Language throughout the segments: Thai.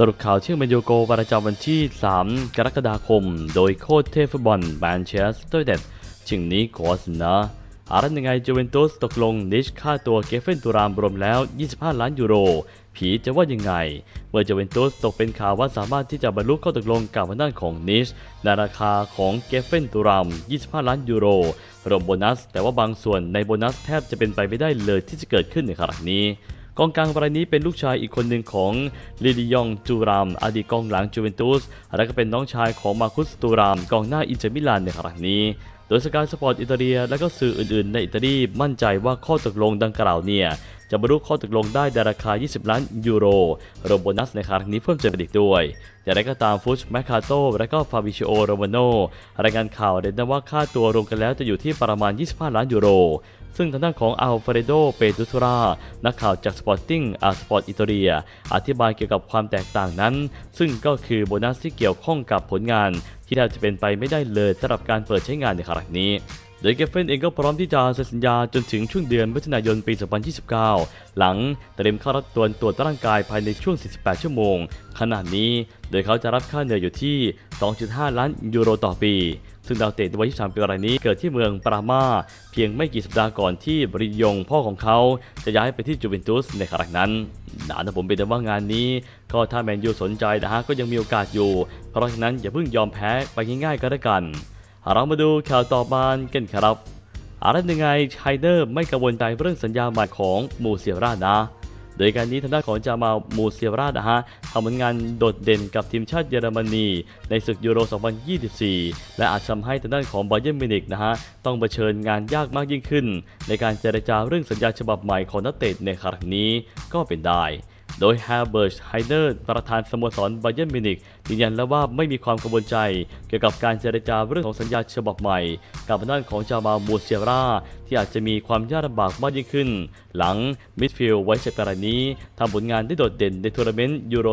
สรุปข่าวเชื่อมนยูโกประจำวันที่ 3 กรกฎาคม โดยโค้ชเทฟุตบอลแมนเชสเตอร์เด็ดชิงนี้กอสนะอารันยังไงจูเวนตุสตกลงนิชค่าตัวเกฟเฟนตูรามรวมแล้ว 25 ล้านยูโร ผีจะว่ายังไง เมื่อจูเวนตุสตกเป็นข่าวว่าสามารถที่จะบรรลุข้อตกลงกับทางด้านของนิชในราคาของเกฟเฟนตูราม 25 ล้านยูโร รวมโบนัส แต่ว่าบางส่วนในโบนัสแทบจะเป็นไปไม่ได้เลยที่จะเกิดขึ้นในขณะนี้ กองกลางรายนี้เป็นลูกชายอีกคนหนึ่งของลิลิยองจูรามอดีตกองหลังจูเวนตุสและก็เป็นน้องชายของมาคุสตูรามกองหน้าอินเตอร์มิลานในครั้งนี้โดยสกายสปอร์ตอิตาเลียและก็สื่ออื่นๆ ในอิตาลีมั่นใจว่าข้อตกลงดังกล่าวเนี่ย จะบรรลุข้อตกลงได้ในราคา 20 ล้านยูโรรวมโบนัสในครั้งนี้เพิ่มเติมอีกด้วย อย่างไรก็ตามฟุชแมคคาโตและก็ฟาบิชิโอโรมาโนรายงานข่าวเด่นว่าค่าตัวรวมกันแล้วจะอยู่ที่ประมาณ 25 ล้านยูโรซึ่งทางด้านของอัลเฟรโด เปตุสรานักข่าวจากสปอร์ติ้งอาสปอร์ตอิตาเลีย อธิบายเกี่ยวกับความแตกต่างนั้น ซึ่งก็คือโบนัสที่เกี่ยวข้องกับผลงาน ที่แทบจะเป็นไปไม่ได้เลยสำหรับการเปิดใช้งานในครั้งนี้ โดยเกฟเฟนเองก็พร้อมที่จะเซ็นสัญญาจนถึงช่วงเดือนมิถุนายนปี 2029 หลังเตรียมเข้ารับตัวตรวจร่างกายภายในช่วง 48 ชั่วโมง ขณะนี้โดยเขาจะรับค่าเหนื่อยอยู่ที่ 2.5 ล้านยูโรต่อปี ซึ่งดาวเตะวัย 23 ปีรายนี้เกิดที่เมืองปรามาเพียงไม่กี่สัปดาห์ก่อนที่บริยงพ่อของเขาจะย้ายไปที่จูเวนตุสในครั้งนั้นนะนะผมเป็นแต่ว่างานนี้ ก็ถ้าแมนยูสนใจนะฮะก็ยังมีโอกาสอยู่ เพราะฉะนั้นอย่าเพิ่งยอมแพ้ไปง่ายๆก็แล้วกัน เรามาดูข่าวต่อมากันครับอะไรยังไงไชเดอร์ไม่กังวลใจเรื่องสัญญาใหม่ของมูเซียรานะ โดยการนี้ทางด้านของจามามูเซียรานะฮะทำผลงานโดดเด่นกับทีมชาติเยอรมนี ในศึกยูโร 2024 และอาจทำให้ทางด้านของบาเยิร์นมิวนิกนะฮะต้องเผชิญงานยากมากยิ่งขึ้น ในการเจรจาเรื่องสัญญาฉบับใหม่ของนักเตะในครั้งนี้ก็เป็นได้โดย h ฮเบิร์ชไฮเดอร์ประธานสโมสรบาเยิร์นมิวนิก ยืนยันแล้วว่าไม่มีความกังวลใจ เกี่ยวกับการเจรจาเรื่องของสัญญาฉบับใหม่ กับด้านของจามามูเซียราที่อาจจะมีความยากลำบากมากยิ่งขึ้น หลังมิดฟิลด์ไว้เซปรานี้ทำผลงานได้โดดเด่นในทัวร์นาเมนต์ยูโร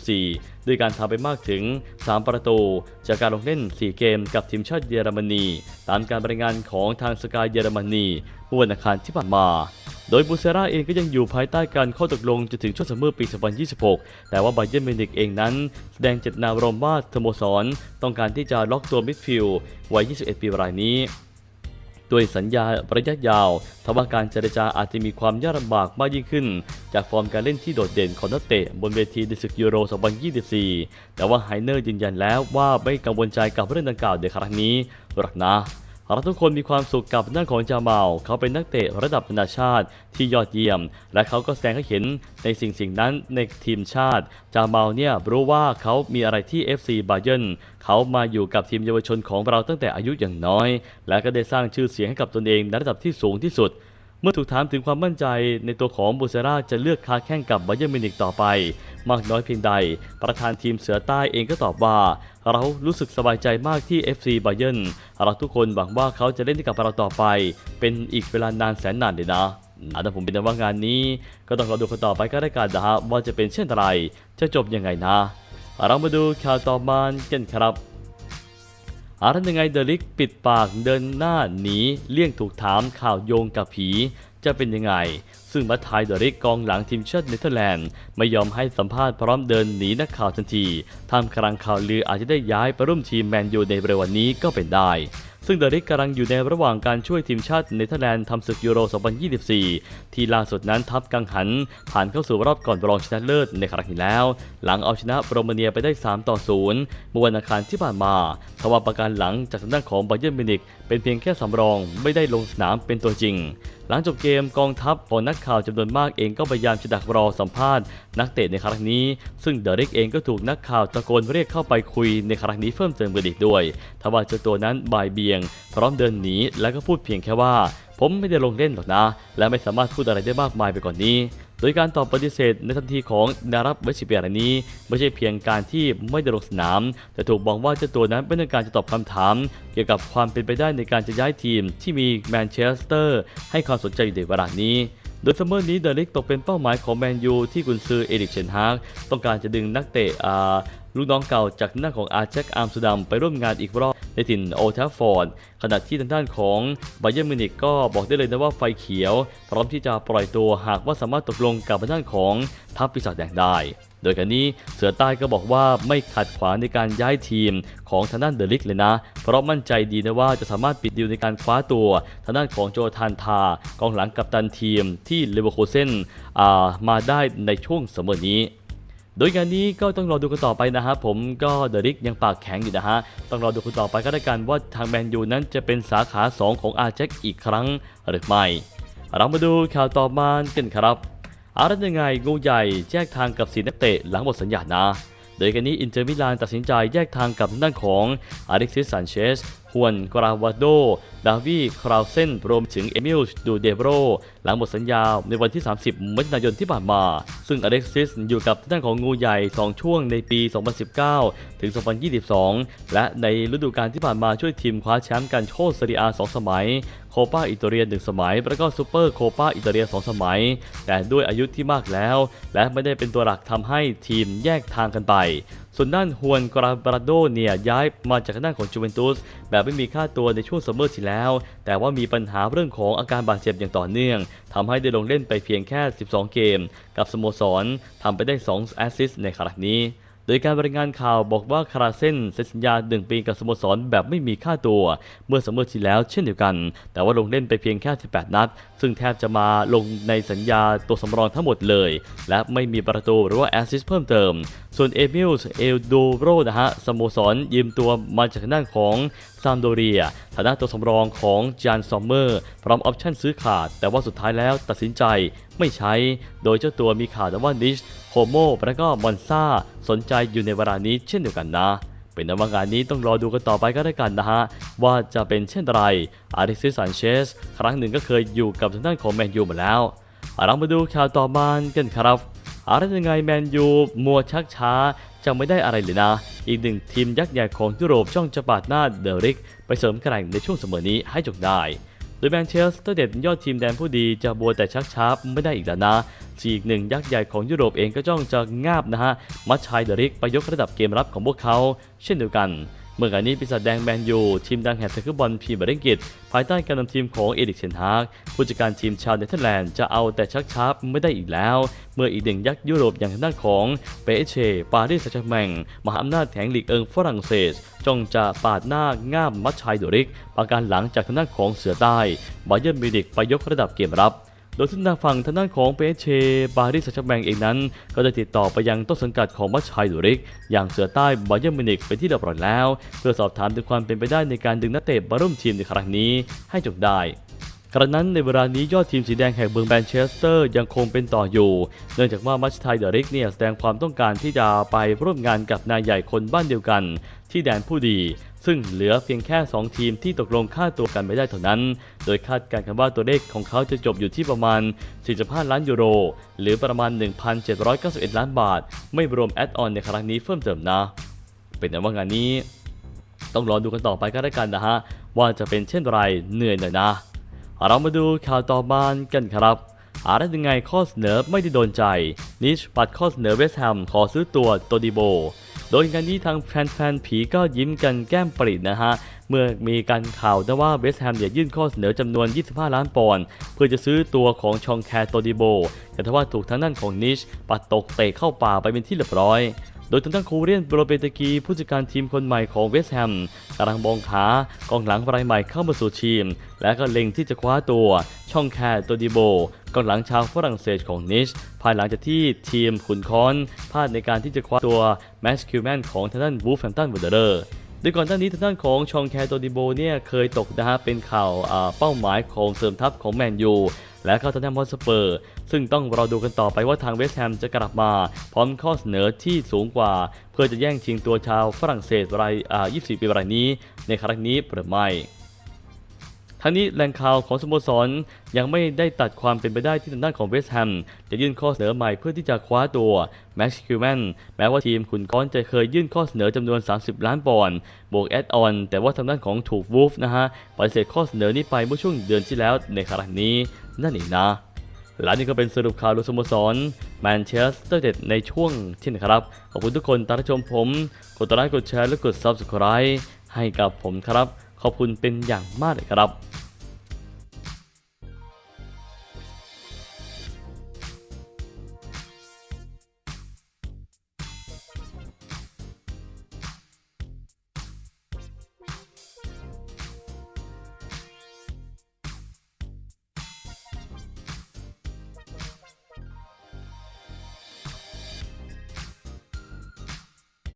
2024 ด้วยการทำไปมากถึง 3 ประตู จากการลงเล่น 4 เกมกับทีมชาติเยอรมนี ตามการบรายงานของทางสกายเยอรมนีเมื่อวันอังคารที่ผ่านมาโดยบูเซราเองก็ยังอยู่ภายใต้การข้อตกลงจนถึงช่วงซัมเมอร์ปี 2026 แต่ว่าบาเยิร์นมิวนิกเองนั้น แสดงเจตนารมณ์ว่าสโมสรต้องการที่จะล็อกตัวมิดฟิลด์วัย 21 ปีรายนี้ด้วยสัญญาระยะยาวทว่าการเจรจาอาจจะมีความยากลำบากมากยิ่งขึ้น จากฟอร์มการเล่นที่โดดเด่นของนักเตะบนเวทีในศึกยูโร 2024 แต่ว่าไฮเนอร์ยืนยันแล้วว่าไม่กังวลใจกับเรื่องดังกล่าวในครั้งนี้หรอกนะ เราทุกคนมีความสุขกับหน้าของจาเมาเขาเป็นนักเตะระดับนานาชาติที่ยอดเยี่ยม และเขาก็แสดงให้เห็นในสิ่งสิ่งนั้นในทีมชาติ จาเมาเนี่ยรู้ว่าเขามีอะไรที่ FC บาเยนเขามาอยู่กับทีมเยาวชนของเราตั้งแต่อายุอย่างน้อย และก็ได้สร้างชื่อเสียงให้กับตนเองในระดับที่สูงที่สุด เมื่อถูกถามถึงความมั่นใจในตัวของบูเซราจะเลือกค้าแข่งกับบาเยิร์มิวนิกต่อไป มากน้อยเพียงใด ประธานทีมเสือใต้เองก็ตอบว่า เรารู้สึกสบายใจมากที่ FC บาเยิร์เราทุกคนหวังว่าเขาจะเล่นกับเราต่อไป เป็นอีกเวลานานแสนนานเลยนะนะแต่ผมเป็นว่างานนี้ ก็ต้องรอดูกันต่อไปก็ได้กันนะฮะว่าจะเป็นเช่นไรจะจบยังไงนะ เรามาดูข่าวต่อมากันครับ อารันยังไงเดลิกปิดปากเดินหน้าหนีเลี่ยงถูกถามข่าวโยงกับผีจะเป็นยังไง ซึ่งมัทไทยเดริกกองหลังทีมชาติเนเธอร์แลนด์ไม่ยอมให้สัมภาษณ์พร้อมเดินหนีนักข่าวทันทีทำกลางข่าวลืออาจจะได้ย้ายไปร่วมทีมแมนยูในเร็ววันนี้ก็เป็นได้ ซึ่งเดริกกำลังอยู่ในระหว่างการช่วยทีมชาติเนเธอร์แลนด์ทำศึกยูโร 2024 ที่ล่าสุดนั้นทัพกังหัน ผ่านเข้าสู่รอบก่อนรองชนะเลิศในครั้งนี้แล้ว หลังเอาชนะโรมาเนียไปได้ 3 ต่อ 0 เมื่อวันอังคารที่ผ่านมาทว่าประการหลังจากทางด้านของบาเยิร์นมิวนิกเป็นเพียงแค่สำรองไม่ได้ลงสนามเป็นตัวจริง หลังจบเกมกองทัพของนักข่าวจำนวนมากเองก็พยายามจะดักรอสัมภาษณ์นักเตะในครั้งนี้ ซึ่งเดริกเองก็ถูกนักข่าวตะโกนเรียกเข้าไปคุยในครั้งนี้เพิ่มเติมกันอีกด้วยทว่าเจ้าตัวนั้นบ่ายเบียง พร้อมเดินหนีและก็พูดเพียงแค่ว่า ผมไม่ได้ลงเล่นหรอกนะ และไม่สามารถพูดอะไรได้มากมายไปกว่านนี้ โดยการตอบปฏิเสธในทันทีของนารับเวชิเปียรนี้ ไม่ใช่เพียงการที่ไม่ได้ลงสนาม แต่ถูกมองว่าเจ้าตัวนั้นไม่ต้องการจะตอบคำถาม เกี่ยวกับความเป็นไปได้ในการจะย้ายทีมที่มีแมนเชสเตอร์ให้ความสนใจอยู่ในเวลานี้โดยซัมเมอร์นี้เดลิกตกเป็นเป้าหมายของแมนยูที่กุนซือเอริกเชนฮากต้องการจะดึงนักเตะ ลูกน้องเก่าจากหน้าของอาร์แจ็คอาร์มสเตอร์ดัมไปร่วมงานอีกรอบในถิ่นโอทัฟฟอร์ดขณะที่ทางด้านของไบเย r n มิวนิกก็บอกได้เลยนะว่าไฟเขียว พร้อมที่จะปล่อยตัวหากว่าสามารถตกลงกับทางด้านของทัพปีศาจแดงได้ โดยกันนี้เสือใต้ก็บอกว่าไม่ขัดขวางในการย้ายทีมของทางด้านเดลิกเลยนะ เพราะมั่นใจดีนะว่าจะสามารถปิดดีลในการคว้าตัวทางด้านของโจทานทากองหลังกัปตันทีมที่เลเวอร์คูเซนมาได้ในช่วงเสมอนี้ โดยงานนี้ก็ต้องรอดูกันต่อไปนะฮะผมก็เดริกยังปากแข็งอยู่นะฮะต้องรอดูกันต่อไปก็แล้วกันว่าทางแมนยูนั้นจะเป็นสาขา 2 ของอาแจ็คอีกครั้งหรือไม่ เรามาดูข่าวต่อมากันครับอารันยังไงงูใหญ่แยกทางกับสีนักเตะหลังหมดสัญญานะโดยกันนี้อินเตอร์มิลานตัดสินใจแยกทางกับด้านของอาริกซิสซานเชส ฮวนกราวาโด ดาวีคราวเซนรวมถึงเอมิลดูเดโบรหลังหมดสัญญาในวันที่ 30มิถุนายนที่ผ่านมา ซึ่งอเล็กซิสอยู่กับด้านของงูใหญ่ 2 ช่วงในปี 2019 ถึง 2022 และในฤดูกาลที่ผ่านมาช่วยทีมคว้าแชมป์กันโชคเซเรียอา2สมัยโคปาอิตาเลียน1สมัย แล้วก็ซูเปอร์โคปาอิตาเลีย2สมัย แต่ด้วยอายุที่มากแล้ว และไม่ได้เป็นตัวหลักทำให้ทีมแยกทางกันไป ส่วนด้านฮวนกราบราโดเนี่ยย้ายมาจากด้านของจูเวนตุสแบบไม่มีค่าตัวในช่วงซัมเมอร์ที่แล้ว แต่ว่ามีปัญหาเรื่องของอาการบาดเจ็บอย่างต่อเนื่องทำให้ได้ลงเล่นไปเพียงแค่ 12 เกม กับสโมสรทำไปได้ 2 แอสซิสต์ในครั้งนี้ โดยการรายงานข่าวบอกว่าคาราเซนเซ็นสัญญา 1 ปีกับสโมสรแบบไม่มีค่าตัว เมื่อสมมติที่แล้วเช่นเดียวกัน แต่ว่าลงเล่นไปเพียงแค่ 18 นัด ซึ่งแทบจะมาลงในสัญญาตัวสำรองทั้งหมดเลย และไม่มีประตูหรือว่าแอสซิสเพิ่มเติม ส่วนเอมิลส์เอลโดโรนะฮะสโมสรยืมตัวมาจากด้านของซามโดเรียฐานะตัวสำรองของจานซอมเมอร์ พร้อมออปชั่นซื้อขาด แต่ว่าสุดท้ายแล้วตัดสินใจไม่ใช้ โดยเจ้าตัวมีข่าวแต่ว่านิช โฮโมและก็มอนซาสนใจอยู่ในเวลานี้เช่นเดียวกันนะ เป็นนว่างานนี้ต้องรอดูกันต่อไปก็ได้กันนะฮะ ว่าจะเป็นเช่นไรอาริซิสันเชสครั้งหนึ่งก็เคยอยู่กับทางด้านของแมนยูมาแล้วเรามาดูข่าวต่อมากันครับอะไรยังไงแมนยูมัวชักช้าจะไม่ได้อะไรเลยนะ อีกหนึ่งทีมยักษ์ใหญ่ของยุโรปจ้องจะปาดหน้าเดริก ไปเสริมแกร่งในช่วงเสมอนี้ให้จบได้ โดยแมนเชสเตอร์เด็ดยอดทีมแดนผู้ดีจะบัวแต่ชักช้าไม่ได้อีกแล้วนะอีกหนึ่งยักษ์ใหญ่ของยุโรปเองก็จ้องจะงาบนะฮะ มัชชัยเดริกไปยกระดับเกมรับของพวกเขา เช่นเดียวกัน เมื่อก่อนนี้ปีศาจแดงแมนยูทีมดังแห่งตะคุบอลพรีเมียร์ลีกอังกฤษภายใต้การนำทีมของเอริกเชนฮากผู้จัดการทีมชาวเนเธอร์แลนด์จะเอาแต่ชักช้าไม่ได้อีกแล้ว เมื่ออีกหนึ่งยักษ์ยุโรปอย่างทางด้านของเปเช ปารีสแซงต์แชร์แมงมหาอำนาจแห่งลีกเอิงฝรั่งเศสจ้องจะปาดหน้าง่ามมัดชายเดริกประการหลังจากทางด้านของเสือใต้บาเยิร์นมิวนิกไปยกระดับเกมรับ โดยที่ทางฝั่งทางด้านของเปเช บาริสแชมแบงเองนั้น ก็ได้ติดต่อไปยังต้นสังกัดของมัชชัยดุริก อย่างเสือใต้บาเยอร์มินิกเป็นที่เรียบร้อยแล้ว เพื่อสอบถามถึงความเป็นไปได้ในการดึงนักเตะมาร่วมทีมในครั้งนี้ให้จบได้ กระนั้นในเวลานี้ยอดทีมสีแดงแห่งเมืองแมนเชสเตอร์ยังคงเป็นต่ออยู่ เนื่องจากว่ามัชไทยเดริกเนี่ยแสดงความต้องการที่จะไปร่วมงานกับนายใหญ่คนบ้านเดียวกัน ที่แดนผู้ดี ซึ่งเหลือเพียงแค่ 2 ทีมที่ตกลงค่าตัวกันไม่ได้เท่านั้น โดยคาดการณ์กันว่าตัวเลขของเขาจะจบอยู่ที่ประมาณ 45 ล้านยูโร หรือประมาณ 1,791 ล้านบาท ไม่รวมแอดออนในครั้งนี้เพิ่มเติมนะ เป็นแต่ว่างานนี้ ต้องรอดูกันต่อไปก็แล้วกันนะฮะว่าจะเป็นเช่นไรเหนื่อยหน่อยนะ เรามาดูข่าวต่อมากันครับอะไรยังไงข้อเสนอไม่ได้โดนใจ นิชปัดข้อเสนอเวสแฮมขอซื้อตัวโตดิโบ โดยงานนี้ทางแฟนๆผีก็ยิ้มกันแก้มปรินะฮะ เมื่อมีการข่าวนะว่าเวสแฮมเนี่ยยื่นข้อเสนอจำนวน 25 ล้านปอนด์เพื่อจะซื้อตัวของชองแคร์โตดิโบ แต่ทว่าถูกทางด้านของนิชปัดตกเตะเข้าป่าไปเป็นที่เรียบร้อย โดยทางด้านคูเรียนโบรเปตกีผู้จัดการทีมคนใหม่ของเวสต์แฮมกำลังมองหากองหลังรายใหม่เข้ามาสู่ทีม และก็เล็งที่จะคว้าตัว ช่องแคร์โตดิโบกองหลังชาวฝรั่งเศสของนิช ภายหลังจากที่ทีมขุนค้อนพลาดในการที่จะคว้าตัวแมสคิวแมนของทางด้านวูฟแฮมตันวูดเดอร์ ดยก่อนหน้านี้ทางด้านของชองแคร์โตดิโบเนี่ยเคยตกนะฮะเป็นข่าวเป้าหมายของเสริมทัพของแมนยูและเข้าทางด้านมอสเปอร์ ซึ่งต้องรอดูกันต่อไปว่าทางเวสต์แฮมจะกลับมา พร้อมข้อเสนอที่สูงกว่า เพื่อจะแย่งชิงตัวชาวฝรั่งเศสราย 24 ปีรายนี้ ในครั้งนี้หรือไม่ ทั้งนี้แหล่งข่าวของสโมสรยังไม่ได้ตัดความเป็นไปได้ที่ทางด้านของเวสต์แฮมจะยื่นข้อเสนอใหม่เพื่อที่จะคว้าตัวแม็กซ์คิวแมนแม้ว่าทีมขุนก้อนจะเคยยื่นข้อเสนอจำนวน 30 ล้านปอนด์บวกแอดออน แต่ว่าทางด้านของถูกวูฟนะฮะปฏิเสธข้อเสนอนี้ไปเมื่อช่วงเดือนที่แล้วในครั้งนี้นั่นเองนะและนี่ก็เป็นสรุปข่าวดูสโมสรแมนเชสเตอร์เด็ดในช่วงที่นะครับ ขอบคุณทุกคนตามชมผม กดไลค์กดแชร์และกด Subscribe ให้กับผมครับ ขอบคุณเป็นอย่างมากเลยครับ